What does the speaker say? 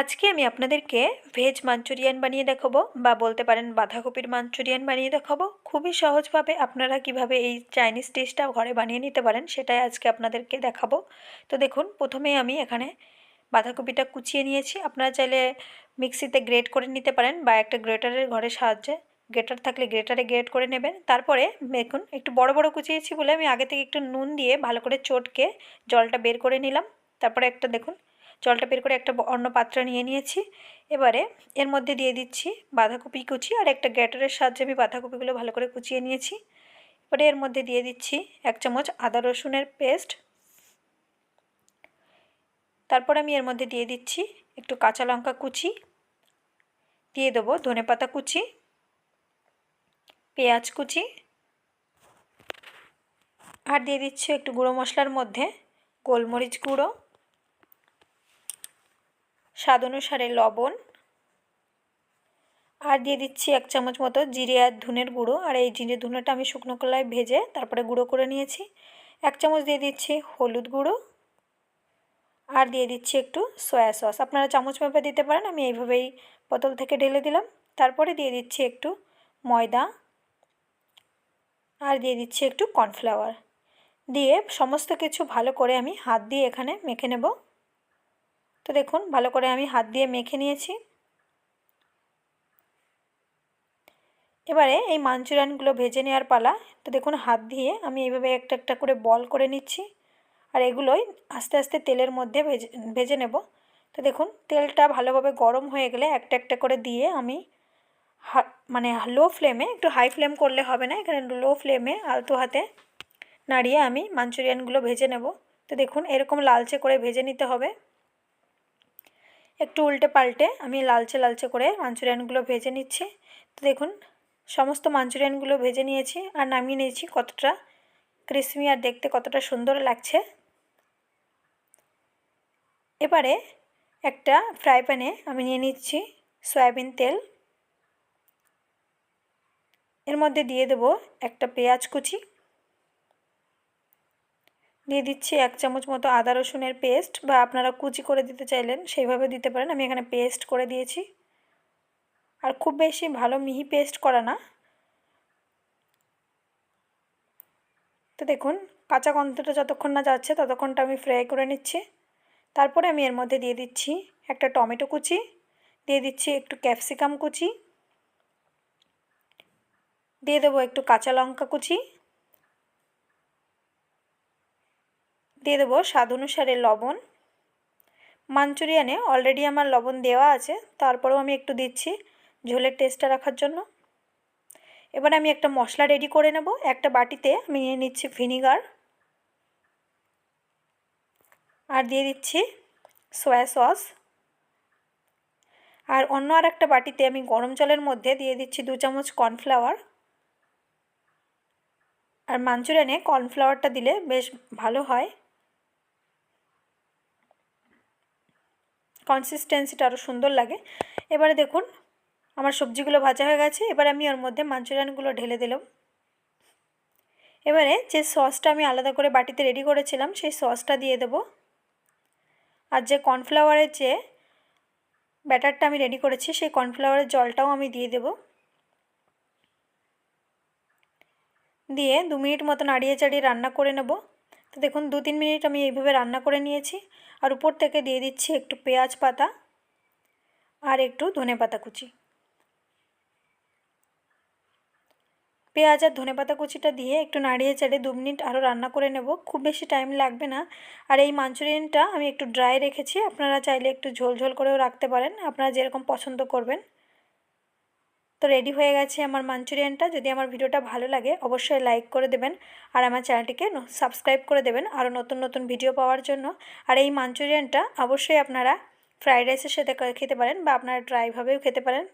আজকে আমি আপনাদেরকে ভেজ মাঞ্চুরিয়ান বানিয়ে দেখাবো বা বলতে পারেন বাঁধাকপির মাঞ্চুরিয়ান বানিয়ে দেখাবো। খুবই সহজভাবে আপনারা কীভাবে এই চাইনিজ ডিশটা ঘরে বানিয়ে নিতে পারেন সেটাই আজকে আপনাদেরকে দেখাবো। তো দেখুন, প্রথমেই আমি এখানে বাঁধাকপিটা কুচিয়ে নিয়েছি। আপনারা চাইলে মিক্সিতে গ্রেট করে নিতে পারেন বা একটা গ্রেটারের ঘরে সাহায্যে। গ্রেটার থাকলে গ্রেটারে গ্রেট করে নেবেন। তারপরে দেখুন, একটু বড় বড় কুচিয়েছি বলে আমি আগে থেকে একটু নুন দিয়ে ভালো করে চটকে জলটা বের করে নিলাম। তারপরে একটা দেখুন জলটা বের করে একটা অন্য পাত্রে নিয়ে নিয়েছি। এবারে এর মধ্যে দিয়ে দিচ্ছি বাঁধাকপি কুচি আর একটা গ্যাটারের সাহায্যে আমি বাঁধাকপিগুলো ভালো করে কুচিয়ে নিয়েছি। এবারে এর মধ্যে দিয়ে দিচ্ছি এক চামচ আদা রসুনের পেস্ট। তারপর আমি এর মধ্যে দিয়ে দিচ্ছি একটু কাঁচা লঙ্কা কুচি। দিয়ে দেবো ধনে পাতা কুচি, পেঁয়াজ কুচি আর দিয়ে দিচ্ছি একটু গুঁড়ো মশলার মধ্যে গোলমরিচ গুঁড়ো। স্বাদ অনুসারে লবণ। আর দিয়ে দিচ্ছি এক চামচ মতো জিরে আর ধুনের গুঁড়ো। আর এই জিরে ধুনেটা আমি শুকনো কলায় ভেজে তারপরে গুঁড়ো করে নিয়েছি। এক চামচ দিয়ে দিচ্ছি হলুদ গুঁড়ো। আর দিয়ে দিচ্ছি একটু সয়া সস। আপনারা চামচ মেপে দিতে পারেন, আমি এইভাবেই বোতল থেকে ঢেলে দিলাম। তারপরে দিয়ে দিচ্ছি একটু ময়দা। আর দিয়ে দিচ্ছি একটু কর্নফ্লাওয়ার। দিয়ে সমস্ত কিছু ভালো করে আমি হাত দিয়ে এখানে মেখে নেব। তো দেখুন, ভালো করে আমি হাত দিয়ে মেখে নিয়েছি। এবারে এই মাঞ্চুরিয়ানগুলো ভেজে নেওয়ার পালা। তো দেখুন, হাত দিয়ে আমি এইভাবে একটা একটা করে বল করে নিচ্ছি। আর এগুলোই আস্তে আস্তে তেলের মধ্যে ভেজে ভেজে নেব। তো দেখুন, তেলটা ভালোভাবে গরম হয়ে গেলে একটা একটা করে দিয়ে আমি মানে লো ফ্লেমে, একটু হাই ফ্লেম করলে হবে না, এখানে লো ফ্লেমে আলতো হাতে নাড়িয়ে আমি মাঞ্চুরিয়ানগুলো ভেজে নেব। তো দেখুন, এরকম লালচে করে ভেজে নিতে হবে। একটু উল্টে পাল্টে আমি লালচে লালচে করে মাঞ্চুরিয়ানগুলো ভেজে নিচ্ছি। তো দেখুন, সমস্ত মাঞ্চুরিয়ানগুলো ভেজে নিয়েছি আর নামিয়ে নিয়েছি কতটা ক্রিসমি আর দেখতে কতটা সুন্দর লাগছে। এবারে একটা ফ্রাই প্যানে আমি নিয়ে নিচ্ছি সয়াবিন তেল। এর মধ্যে দিয়ে দেব একটা পেঁয়াজ কুচি দিয়ে দিচ্ছি এক চামচ মতো আদা রসুনের পেস্ট বা আপনারা কুচি করে দিতে চাইলেন সেইভাবে দিতে পারেন। আমি এখানে পেস্ট করে দিয়েছি। আর খুব বেশি ভালো মিহি পেস্ট করা না। তো দেখুন, কাঁচা গন্ধটা যতক্ষণ না যাচ্ছে ততক্ষণটা আমি ফ্রাই করে নিচ্ছি। তারপরে আমি এর মধ্যে দিয়ে দিচ্ছি একটা টমেটো কুচি, দিয়ে দিচ্ছি একটু ক্যাপসিকাম কুচি, দিয়ে দেবো একটু কাঁচা লঙ্কা কুচি দিয়ে দেবো স্বাদ অনুসারে লবণ। মাঞ্চুরিয়ানে অলরেডি আমার লবণ দেওয়া আছে, তারপরেও আমি একটু দিচ্ছি ঝোলের টেস্টটা রাখার জন্য। এবার আমি একটা মশলা রেডি করে নেব, একটা বাটিতে আমি নিয়ে নিচ্ছি ভিনিগার আর দিয়ে দিচ্ছি সয়া সস আর অন্য আর একটা বাটিতে আমি গরম জলের মধ্যে দিয়ে দিচ্ছি দু চামচ কর্নফ্লাওয়ার আর মাঞ্চুরিয়ানে কর্নফ্লাওয়ারটা দিলে বেশ ভালো হয়। কনসিস্টেন্সিটা আরও সুন্দর লাগে। এবারে দেখুন, আমার সবজিগুলো ভাজা হয়ে গেছে, এবার আমি ওর মধ্যে মাঞ্চুরিয়ানগুলো ঢেলে দিলাম। এবারে যে সসটা আমি আলাদা করে বাটিতে রেডি করেছিলাম, সেই সসটা দিয়ে দেব। আর যে কর্নফ্লাওয়ারের যে ব্যাটারটা আমি রেডি করেছি, সেই কর্নফ্লাওয়ারের জলটাও আমি দিয়ে দেব। দিয়ে দু মিনিট মতো নাড়িয়ে চাড়িয়ে রান্না করে নেব। তো দেখুন, দু তিন মিনিট আমি এইভাবে রান্না করে নিয়েছি। আর উপর থেকে দিয়ে দিচ্ছি একটু পেঁয়াজ পাতা আর একটু ধনে পাতা কুচি। পেঁয়াজ আর ধনে পাতা কুচিটা দিয়ে একটু নাড়িয়ে চাড়িয়ে দু মিনিট আরও রান্না করে নেব। খুব বেশি টাইম লাগবে না। আর এই মাঞ্চুরিয়ানটা আমি একটু ড্রাই রেখেছি। আপনারা চাইলে একটু ঝোল ঝোল করেও রাখতে পারেন। আপনারা যেরকম পছন্দ করবেন। তো রেডি হয়ে গেছে আমার মাঞ্চুরিয়ানটা যদি আমার ভিডিওটা ভালো লাগে, অবশ্যই লাইক করে দেবেন আর আমার চ্যানেলটিকে সাবস্ক্রাইব করে দেবেন আরও নতুন নতুন ভিডিও পাওয়ার জন্য। আর এই মাঞ্চুরিয়ানটা অবশ্যই আপনারা ফ্রাইড রাইসের সাথে খেতে পারেন বা আপনারা ড্রাইভাবেও খেতে পারেন।